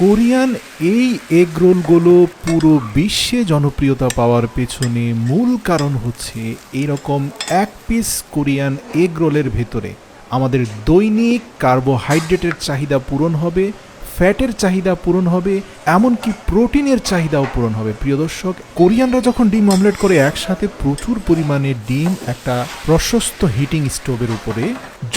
Korean এই egg রোলগুলো পুরো বিশ্বে জনপ্রিয়তা পাওয়ার পেছনে মূল কারণ হচ্ছে এরকম এক পিস কোরিয়ান এগ রোলের ভেতরে আমাদের দৈনিক কার্বোহাইড্রেটের চাহিদা পূরণ হবে ফ্যাটের চাহিদা পূরণ হবে, এমনকি প্রোটিনের চাহিদাও পূরণ হবে। প্রিয় দর্শক, কোরিয়ানরা যখন ডিম অমলেট করে একসাথে প্রচুর পরিমাণে ডিম একটা প্রশস্ত হিটিং স্টোভের উপরে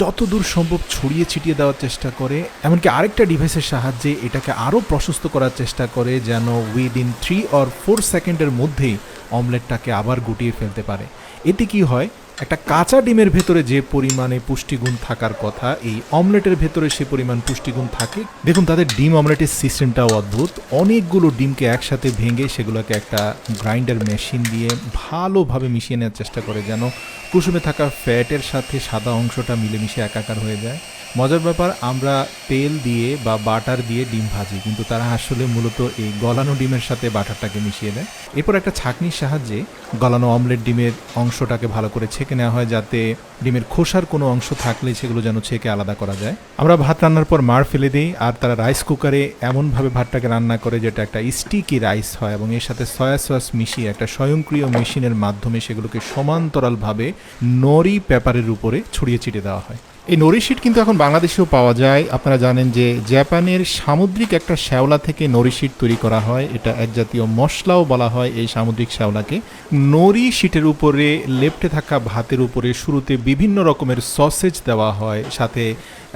যতদূর সম্ভব ছড়িয়ে ছিটিয়ে দেওয়ার চেষ্টা করে, এমনকি আরেকটা ডিভাইসের সাহায্যে এটাকে আরও প্রশস্ত করার চেষ্টা করে যেন উইদিন থ্রি অর ফোর সেকেন্ডের মধ্যেই অমলেটটাকে আবার গুটিয়ে ফেলতে পারে। এতে কি হয়? একটা কাঁচা ডিমের ভেতরে যে পরিমাণে পুষ্টিগুণ থাকার কথা, এই অমলেটের ভেতরে সে পরিমাণ পুষ্টিগুণ থাকে। দেখুন, তাদের ডিম অমলেটের সিস্টেমটাও অদ্ভুত। অনেকগুলো ডিমকে একসাথে ভেঙে সেগুলোকে একটা গ্রাইন্ডার মেশিন দিয়ে ভালোভাবে মিশিয়ে নেওয়ার চেষ্টা করে যেন কুসুমে থাকা ফ্যাটের সাথে সাদা অংশটা মিলেমিশে একাকার হয়ে যায়। মজার ব্যাপার, আমরা তেল দিয়ে বা বাটার দিয়ে ডিম ভাজি, কিন্তু তারা আসলে মূলত এই গলানো ডিমের সাথে বাটারটাকে মিশিয়ে দেয় এরপর একটা ছাঁকনির সাহায্যে গলানো অমলেট ডিমের অংশটাকে ভালো করে ছেঁকে নেওয়া হয়, যাতে ডিমের খোসার কোনো অংশ থাকলে সেগুলো যেন ছেঁকে আলাদা করা যায়। আমরা ভাত রান্নার পর মার ফেলে দিই, আর তারা রাইস কুকারে এমনভাবে ভাতটাকে রান্না করে যেটা একটা স্টিকি রাইস হয় এবং এর সাথে সয়া সস মিশিয়ে একটা স্বয়ংক্রিয় মেশিনের মাধ্যমে সেগুলোকে সমান্তরালভাবে নরি পেপারের উপরে ছড়িয়ে ছিটিয়ে দেওয়া হয়। এই নরি শিট কিন্তু এখন বাংলাদেশেও পাওয়া যায়। আপনারা জানেন যে জাপানের সামুদ্রিক একটা শ্যাওলা থেকে নরিশিট তৈরি করা হয়। এটা এক জাতীয় মশলাও বলা হয় এই সামুদ্রিক শ্যাওলাকে। নরি শিটের উপরে লেপ্টে থাকা ভাতের উপরে শুরুতে বিভিন্ন রকমের সসেজ দেওয়া হয়। সাথে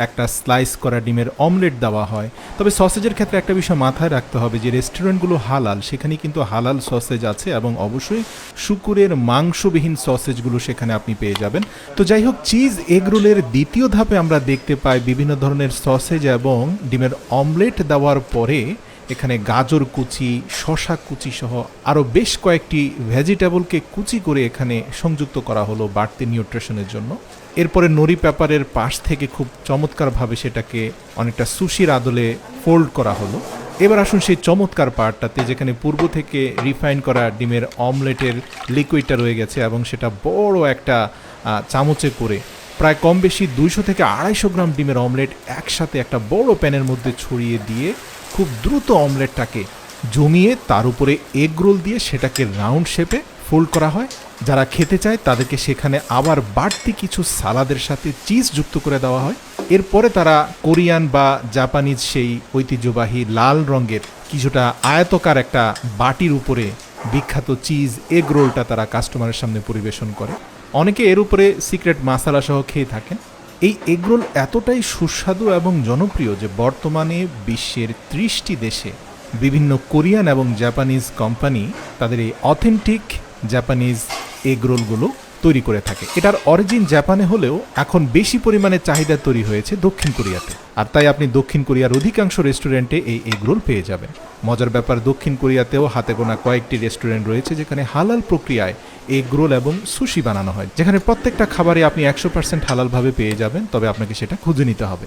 একটা স্লাইস করা ডিমের অমলেট দেওয়া হয়। তবে সসেজের ক্ষেত্রে একটা বিষয় মাথায় রাখতে হবে যে রেস্টুরেন্টগুলো হালাল, সেখানে কিন্তু হালাল সসেজ আছে এবং অবশ্যই শুকুরের মাংসবিহীন সসেজগুলো সেখানে আপনি পেয়ে যাবেন। তো যাই হোক, চিজ এগরোলের দ্বিতীয় ধাপে আমরা দেখতে পাই বিভিন্ন ধরনের সসেজ এবং ডিমের অমলেট দেওয়ার পরে এখানে গাজর কুচি শশা কুচি সহ আরও বেশ কয়েকটি ভেজিটেবলকে কুচি করে এখানে সংযুক্ত করা হলো বাড়তি নিউট্রিশনের জন্য। এরপরে নরি পেপারের পাশ থেকে খুব চমৎকারভাবে সেটাকে অনেকটা সুশির আদলে ফোল্ড করা হলো। এবার আসুন সেই চমৎকার পার্টটাতে যেখানে পূর্ব থেকে রিফাইন করা ডিমের অমলেটের লিকুইডটা রয়ে গেছে এবং সেটা বড় একটা চামচে করে প্রায় কম বেশি দুইশো থেকে আড়াইশো গ্রাম ডিমের অমলেট একসাথে একটা বড় প্যানের মধ্যে ছড়িয়ে দিয়ে খুব দ্রুত অমলেটটাকে জমিয়ে তার উপরে এগ রোল দিয়ে সেটাকে রাউন্ড শেপে ফোল্ড করা হয়। যারা খেতে চায় তাদেরকে সেখানে আবার বাড়তি কিছু সালাদের সাথে চিজ যুক্ত করে দেওয়া হয়। এরপরে তারা কোরিয়ান বা জাপানিজ সেই ঐতিহ্যবাহী লাল রঙের কিছুটা আয়তকার একটা বাটির উপরে বিখ্যাত চিজ এগ রোলটা তারা কাস্টমারের সামনে পরিবেশন করে। অনেকে এর উপরে সিক্রেট মাসালা সহ খেয়ে থাকেন। এই এগরোল এতটাই সুস্বাদু এবং জনপ্রিয় যে বর্তমানে বিশ্বের ত্রিশটি দেশে বিভিন্ন কোরিয়ান এবং জাপানিজ কোম্পানি তাদের এই অথেন্টিক জাপানিজ এগরোলগুলো তৈরি করে থাকে। এটার অরিজিন জাপানে হলেও এখন বেশি পরিমাণে চাহিদা তৈরি হয়েছে দক্ষিণ কোরিয়াতে। আর তাই আপনি দক্ষিণ কোরিয়ার অধিকাংশ রেস্টুরেন্টে এই এগ রোল পেয়ে যাবেন। মজার ব্যাপার, দক্ষিণ কোরিয়াতেও হাতে গোনা কয়েকটি রেস্টুরেন্ট রয়েছে যেখানে হালাল প্রক্রিয়ায় এগ রোল এবং সুশি বানানো হয়। যেখানে প্রত্যেকটা খাবারে আপনি একশো পার্সেন্ট হালালভাবে পেয়ে যাবেন, তবে আপনাকে সেটা খুঁজে নিতে হবে।